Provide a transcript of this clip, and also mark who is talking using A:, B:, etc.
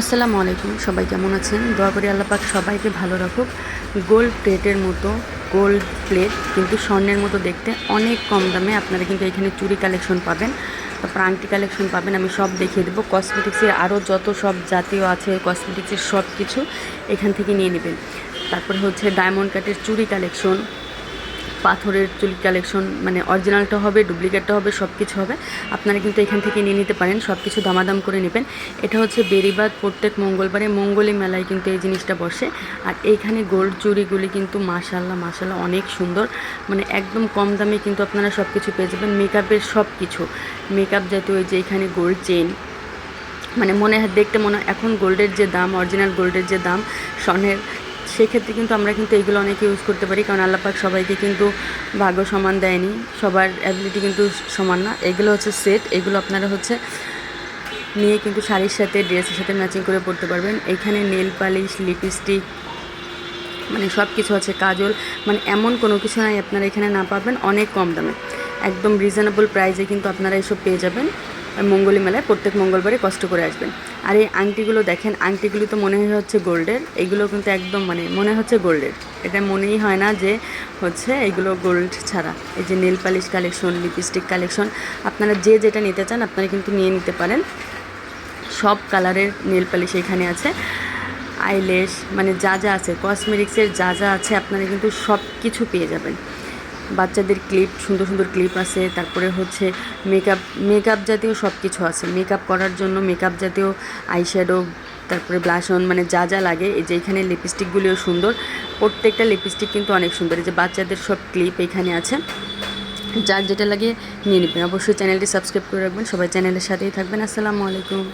A: আসসালামু আলাইকুম, সবাই কেমন আছেন? দোয়া করি আল্লাহ পাক সবাইকে ভালো রাখুক। গোল্ড প্লেটের মতো, গোল্ড প্লেট, কিন্তু স্বর্ণের মতো দেখতে অনেক কম দামে আপনারা কিন্তু এখানে চুরি কালেকশন পাবেন। তারপর আংটি কালেকশন পাবেন, আমি সব দেখিয়ে দেবো। কসমেটিক্সের আরও যত সব জাতীয় আছে কসমেটিক্সের সব কিছু এখান থেকে নিয়ে নেবেন। তারপরে হচ্ছে ডায়মন্ড কাটের চুরি কালেকশন পাথরের চুল কালেকশন মানে অরিজিনালটা হবে ডুপ্লিকেটটা হবে সব কিছু হবে। আপনারা কিন্তু এখান থেকে নিয়ে নিতে পারেন সব কিছু দামাদাম করে নেবেন। এটা হচ্ছে বেরিবাদ প্রত্যেক মঙ্গলবারে। মঙ্গলী মেলায় কিন্তু এই জিনিসটা বসে। আর এইখানে গোল্ড চুড়িগুলি কিন্তু মাশাল্লাহ মাশাল্লাহ অনেক সুন্দর। মানে একদম কম দামে কিন্তু আপনারা সব কিছু পেয়ে যাবেন। মেকআপের সব কিছু মেকআপ জাতীয় ওই যে এখানে গোল্ড চেন মানে মনে হয়, দেখতে মনে এখন গোল্ডের যে দাম অরিজিনাল গোল্ডের যে দাম, স্বর্ণের সেক্ষেত্রে কিন্তু আমরা কিন্তু এগুলো অনেকে ইউজ করতে পারি। কারণ আল্লাপাক সবাইকে কিন্তু ভাগ্য সমান দেয়নি। সবার অ্যাবিলিটি কিন্তু সমান না। এগুলো হচ্ছে সেট এগুলো আপনারা হচ্ছে নিয়ে কিন্তু শাড়ির সাথে ড্রেসের সাথে ম্যাচিং করে পরতে পারবেন। এখানে নেল পালিশ লিপস্টিক মানে সব কিছু আছে। কাজল মানে এমন কোনো কিছু নাই আপনারা এখানে না পাবেন। অনেক কম দামে। একদম রিজনেবল প্রাইসে কিন্তু আপনারা এসব পেয়ে যাবেন। মঙ্গলী মেলায় প্রত্যেক মঙ্গলবারে কষ্ট করে আসবেন। আর এই আংটিগুলো দেখেন, আংটিগুলো তো মনে হয় হচ্ছে গোল্ডের। এইগুলো কিন্তু একদম মানে মনে হচ্ছে গোল্ডের। এটা মনেই হয় না যে হচ্ছে এগুলো গোল্ড ছাড়া। এই যে nail polish collection, lipstick collection, আপনারা যে যেটা নিতে চান আপনারা কিন্তু নিয়ে নিতে পারেন। সব কালারের নেল পালিশ এখানে আছে। আইলেশ মানে যা যা আছে কসমেটিক্সের যা যা আছে, আপনারা কিন্তু সব কিছু পেয়ে যাবেন। বাচ্চাদের ক্লিপ সুন্দর সুন্দর ক্লিপ আছে, তারপরে হচ্ছে মেকআপ মেকআপ জাতীয় সব কিছু আছে। মেকআপ করার জন্য মেকআপ জাতীয় আইশ্যাডো তারপরে ব্লাশন মানে যা যা লাগে। এই যে এখানে লিপস্টিকগুলিও সুন্দর। প্রত্যেকটা লিপস্টিক কিন্তু অনেক সুন্দর। এই যে বাচ্চাদের সব ক্লিপ এখানে আছে। যার যেটা লাগে নিয়ে নেবেন। অবশ্যই চ্যানেলটি সাবস্ক্রাইব করে রাখবেন। সবাই চ্যানেলের সাথেই থাকবেন। আসসালামু আলাইকুম।